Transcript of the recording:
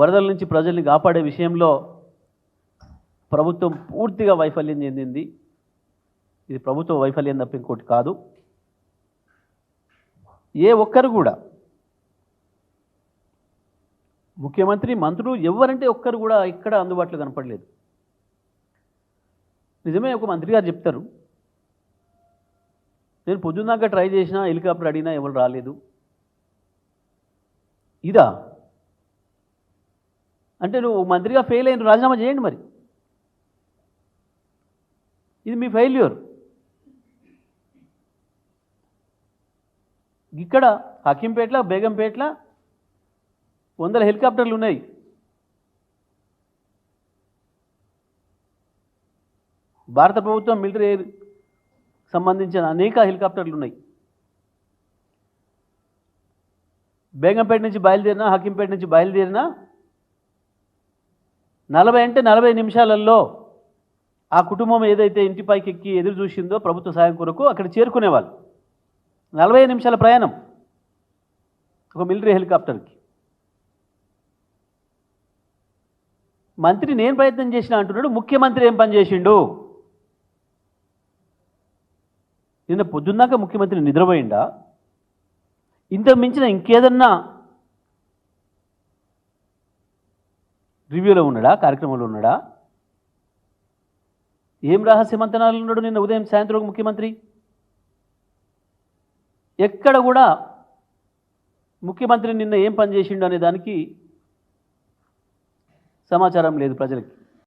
వరదల నుంచి ప్రజల్ని కాపాడే విషయంలో ప్రభుత్వం పూర్తిగా వైఫల్యం చెందింది. ఇది ప్రభుత్వ వైఫల్యం తప్ప ఇంకోటి కాదు. ఏ ఒక్కరు కూడా ముఖ్యమంత్రి మంత్రులు ఎవరంటే ఒక్కరు కూడా ఇక్కడ అందుబాటులో కనపడలేదు. నిజమే ఒక మంత్రి గారు చెప్తారు. నేను పొద్దున్నాక ట్రై చేసినా హెలికాప్టర్ అడిగినా ఎవరు రాలేదు. ఇదా అంటే నువ్వు మంత్రిగా ఫెయిల్ అయిన రాజీనామా చేయండి మరి. ఇది మీ ఫెయిల్యూర్ ఇక్కడ హకీంపేటలో బేగంపేటల వందల హెలికాప్టర్లు ఉన్నాయి. భారత ప్రభుత్వం మిలిటరీ ఎయిర్ సంబంధించిన అనేక హెలికాప్టర్లు ఉన్నాయి. బేగంపేట నుంచి బయలుదేరినా హకీంపేట నుంచి బయలుదేరినా నలభై అంటే నలభై నిమిషాలలో ఆ కుటుంబం ఏదైతే ఇంటిపైకి ఎక్కి ఎదురు చూసిందో ప్రభుత్వ సాయం కొరకు అక్కడ చేరుకునేవాళ్ళు. నలభై నిమిషాల ప్రయాణం ఒక మిలిటరీ హెలికాప్టర్కి. మంత్రి నేను ప్రయత్నం చేసిన అంటున్నాడు ముఖ్యమంత్రి ఏం పని చేసిండు? నిన్న పొద్దున్నాక ముఖ్యమంత్రి నిద్రపోయిండా? ఇంతకు మించిన ఇంకేదన్నా రివ్యూలో ఉన్నాడా? కార్యక్రమంలో ఉన్నాడా? ఏం రహస్య మంతనాలు ఉన్నాడు నిన్న ఉదయం సాయంత్రం ముఖ్యమంత్రి? ఎక్కడ కూడా ముఖ్యమంత్రి నిన్న ఏం పని చేసిండు అనే దానికి సమాచారం లేదు ప్రజలకి.